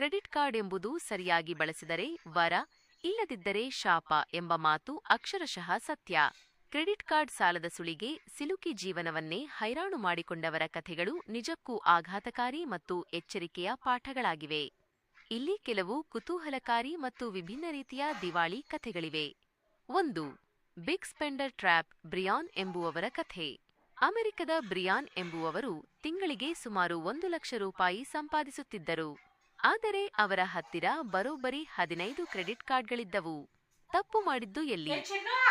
Credit card ಎಂಬುದು ಸರಿಯಾಗಿ ಬಳಸಿದರೆ ವರ, ಇಲ್ಲದಿದ್ದರೆ ಶಾಪ ಎಂಬ ಮಾತು ಅಕ್ಷರಶಃ ಸತ್ಯ. ಕ್ರೆಡಿಟ್ ಕಾರ್ಡ್ ಸಾಲದ ಸುಳಿಗೆ ಸಿಲುಕಿ ಜೀವನವನ್ನೇ ಹೈರಾಣು ಮಾಡಿಕೊಂಡವರ ಕಥೆಗಳು ನಿಜಕ್ಕೂ ಆಘಾತಕಾರಿ ಮತ್ತು ಎಚ್ಚರಿಕೆಯ ಪಾಠಗಳಾಗಿವೆ. ಇಲ್ಲಿ ಕೆಲವು ಕುತೂಹಲಕಾರಿ ಮತ್ತು ವಿಭಿನ್ನ ರೀತಿಯ ದಿವಾಳಿ ಕಥೆಗಳಿವೆ. ಒಂದು, ಬಿಗ್ ಸ್ಪೆಂಡರ್ ಟ್ರ್ಯಾಪ್ ಬ್ರಿಯಾನ್ ಎಂಬುವವರ ಕಥೆ. ಅಮೆರಿಕದ ಬ್ರಿಯಾನ್ ಎಂಬುವವರು ತಿಂಗಳಿಗೆ ಸುಮಾರು ಒಂದು ಲಕ್ಷ ರೂಪಾಯಿ ಸಂಪಾದಿಸುತ್ತಿದ್ದರು. ಆದರೆ ಅವರ ಹತ್ತಿರ ಬರೋಬ್ಬರಿ ಹದಿನೈದು ಕ್ರೆಡಿಟ್ ಕಾರ್ಡ್ಗಳಿದ್ದವು. ತಪ್ಪು ಮಾಡಿದ್ದು ಎಲ್ಲಿ?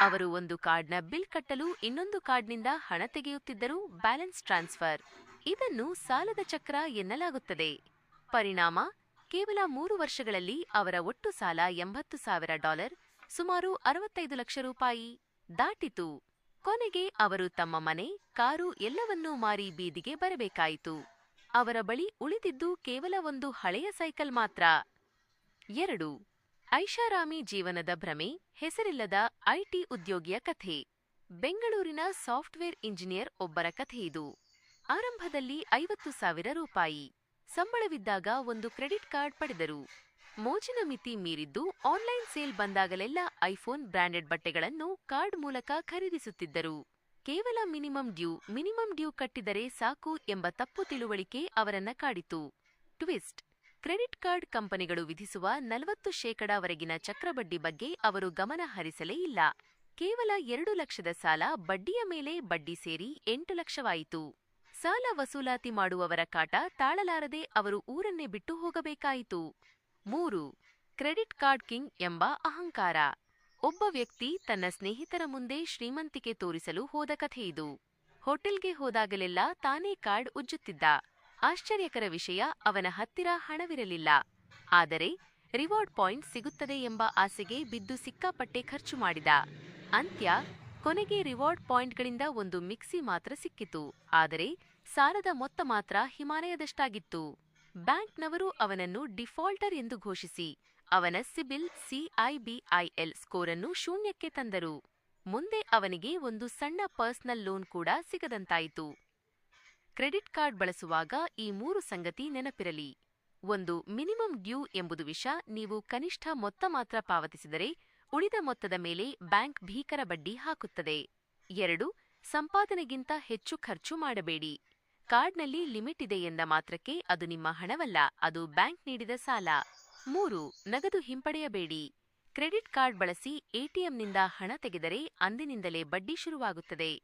ಅವರು ಒಂದು ಕಾರ್ಡ್ನ ಬಿಲ್ ಕಟ್ಟಲು ಇನ್ನೊಂದು ಕಾರ್ಡ್ನಿಂದ ಹಣ ತೆಗೆಯುತ್ತಿದ್ದರು ಬ್ಯಾಲೆನ್ಸ್ ಟ್ರಾನ್ಸ್ಫರ್. ಇದನ್ನು ಸಾಲದ ಚಕ್ರ ಎನ್ನಲಾಗುತ್ತದೆ. ಪರಿಣಾಮ, ಕೇವಲ ಮೂರು ವರ್ಷಗಳಲ್ಲಿ ಅವರ ಒಟ್ಟು ಸಾಲ ಎಂಬತ್ತು ಸಾವಿರ ಡಾಲರ್, ಸುಮಾರು ಅರವತ್ತೈದು ಲಕ್ಷ ರೂಪಾಯಿ. ದಾಟಿತು. ಕೊನೆಗೆ ಅವರು ತಮ್ಮ ಮನೆ, ಕಾರು ಎಲ್ಲವನ್ನೂ ಮಾರಿ ಬೀದಿಗೆ ಬರಬೇಕಾಯಿತು. ಅವರ ಬಳಿ ಉಳಿದಿದ್ದು ಕೇವಲ ಒಂದು ಹಳೆಯ ಸೈಕಲ್ ಮಾತ್ರ. ಎರಡು, ಐಷಾರಾಮಿ ಜೀವನದ ಭ್ರಮೆ, ಹೆಸರಿಲ್ಲದ ಐಟಿ ಉದ್ಯೋಗಿಯ ಕಥೆ. ಬೆಂಗಳೂರಿನ ಸಾಫ್ಟ್ವೇರ್ ಇಂಜಿನಿಯರ್ ಒಬ್ಬರ ಕಥೆಯಿದು ಆರಂಭದಲ್ಲಿ ಐವತ್ತು ಸಾವಿರ ರೂಪಾಯಿ. ಸಂಬಳವಿದ್ದಾಗ ಒಂದು ಕ್ರೆಡಿಟ್ ಕಾರ್ಡ್ ಪಡೆದರು. ಮೋಜಿನ ಮಿತಿ ಮೀರಿದ್ದು ಆನ್ಲೈನ್ ಸೇಲ್ ಬಂದಾಗಲೆಲ್ಲ ಐಫೋನ್ ಬ್ರಾಂಡೆಡ್ ಬಟ್ಟೆಗಳನ್ನು ಕಾರ್ಡ್ ಮೂಲಕ ಖರೀದಿಸುತ್ತಿದ್ದರು. ಕೇವಲ ಮಿನಿಮಮ್ ಡ್ಯೂ ಮಿನಿಮಮ್ ಡ್ಯೂ ಕಟ್ಟಿದರೆ ಸಾಕು ಎಂಬ ತಪ್ಪು ತಿಳುವಳಿಕೆ ಅವರನ್ನ ಕಾಡಿತು. ಟ್ವಿಸ್ಟ್, ಕ್ರೆಡಿಟ್ ಕಾರ್ಡ್ ಕಂಪನಿಗಳು ವಿಧಿಸುವ ನಲವತ್ತು ಶೇಕಡಾವರೆಗಿನ ಚಕ್ರಬಡ್ಡಿ ಬಗ್ಗೆ ಅವರು ಗಮನ ಹರಿಸಲೇ ಇಲ್ಲ. ಕೇವಲ ಎರಡು ಲಕ್ಷದ ಸಾಲ ಬಡ್ಡಿಯ ಮೇಲೆ ಬಡ್ಡಿ ಸೇರಿ ಎಂಟು ಲಕ್ಷವಾಯಿತು. ಸಾಲ ವಸೂಲಾತಿ ಮಾಡುವವರ ಕಾಟ ತಾಳಲಾರದೆ ಅವರು ಊರನ್ನೇ ಬಿಟ್ಟು ಹೋಗಬೇಕಾಯಿತು. ಮೂರು, ಕ್ರೆಡಿಟ್ ಕಾರ್ಡ್ ಕಿಂಗ್ ಎಂಬ ಅಹಂಕಾರ. ಒಬ್ಬ ವ್ಯಕ್ತಿ ತನ್ನ ಸ್ನೇಹಿತರ ಮುಂದೆ ಶ್ರೀಮಂತಿಕೆ ತೋರಿಸಲು ಹೋದ ಕಥೆಯಿದು ಹೋಟೆಲ್ಗೆ ಹೋದಾಗಲೆಲ್ಲ ತಾನೇ ಕಾರ್ಡ್ ಉಜ್ಜುತ್ತಿದ್ದ. ಆಶ್ಚರ್ಯಕರ ವಿಷಯ, ಅವನ ಹತ್ತಿರ ಹಣವಿರಲಿಲ್ಲ. ಆದರೆ, ರಿವಾರ್ಡ್ ಪಾಯಿಂಟ್ ಸಿಗುತ್ತದೆ ಎಂಬ ಆಸೆಗೆ ಬಿದ್ದು ಸಿಕ್ಕಾಪಟ್ಟೆ ಖರ್ಚು ಮಾಡಿದ. ಅಂತ್ಯ, ಕೊನೆಗೆ ರಿವಾರ್ಡ್ ಪಾಯಿಂಟ್ಗಳಿಂದ ಒಂದು ಮಿಕ್ಸಿ ಮಾತ್ರ ಸಿಕ್ಕಿತು. ಆದರೆ, ಸಾಲದ ಮೊತ್ತ ಮಾತ್ರ ಹಿಮಾಲಯದಷ್ಟಾಗಿತ್ತು. ಬ್ಯಾಂಕ್ನವರು ಅವನನ್ನು ಡಿಫಾಲ್ಟರ್ ಎಂದು ಘೋಷಿಸಿ ಅವನ ಸಿಬಿಲ್ ಸಿಐಬಿಐಎಲ್ ಸ್ಕೋರ್ ಅನ್ನು ಶೂನ್ಯಕ್ಕೆ ತಂದರು. ಮುಂದೆ ಅವನಿಗೆ ಒಂದು ಸಣ್ಣ ಪರ್ಸನಲ್ ಲೋನ್ ಕೂಡ ಸಿಗದಂತಾಯಿತು. ಕ್ರೆಡಿಟ್ ಕಾರ್ಡ್ ಬಳಸುವಾಗ ಈ ಮೂರು ಸಂಗತಿ ನೆನಪಿರಲಿ. ಒಂದು, ಮಿನಿಮಮ್ ಡ್ಯೂ ಎಂಬುದು ವಿಷ ನೀವು ಕನಿಷ್ಠ ಮೊತ್ತ ಮಾತ್ರ ಪಾವತಿಸಿದರೆ ಉಳಿದ ಮೊತ್ತದ ಮೇಲೆ ಬ್ಯಾಂಕ್ ಭೀಕರ ಬಡ್ಡಿ ಹಾಕುತ್ತದೆ. ಎರಡು, ಸಂಪಾದನೆಗಿಂತ ಹೆಚ್ಚು ಖರ್ಚು ಮಾಡಬೇಡಿ. ಕಾರ್ಡ್ನಲ್ಲಿ ಲಿಮಿಟ್ ಇದೆ ಎಂದ ಮಾತ್ರಕ್ಕೆ ಅದು ನಿಮ್ಮ ಹಣವಲ್ಲ, ಅದು ಬ್ಯಾಂಕ್ ನೀಡಿದ ಸಾಲ. ಮೂರು, ನಗದು ಹಿಂಪಡೆಯಬೇಡಿ. ಕ್ರೆಡಿಟ್ ಕಾರ್ಡ್ ಬಳಸಿ ಎಟಿಎಂನಿಂದ ಹಣ ತೆಗೆದರೆ ಅಂದಿನಿಂದಲೇ ಬಡ್ಡಿ ಶುರುವಾಗುತ್ತದೆ.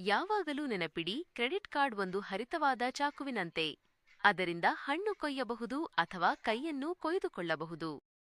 ಯಾವಾಗಲೂ ನೆನಪಿಡಿ, ಕ್ರೆಡಿಟ್ ಕಾರ್ಡ್ ಒಂದು ಹರಿತವಾದ ಚಾಕುವಿನಂತೆ. ಅದರಿಂದ ಹಣ್ಣು ಕೊಯ್ಯಬಹುದು ಅಥವಾ ಕೈಯನ್ನು ಕೊಯ್ದುಕೊಳ್ಳಬಹುದು.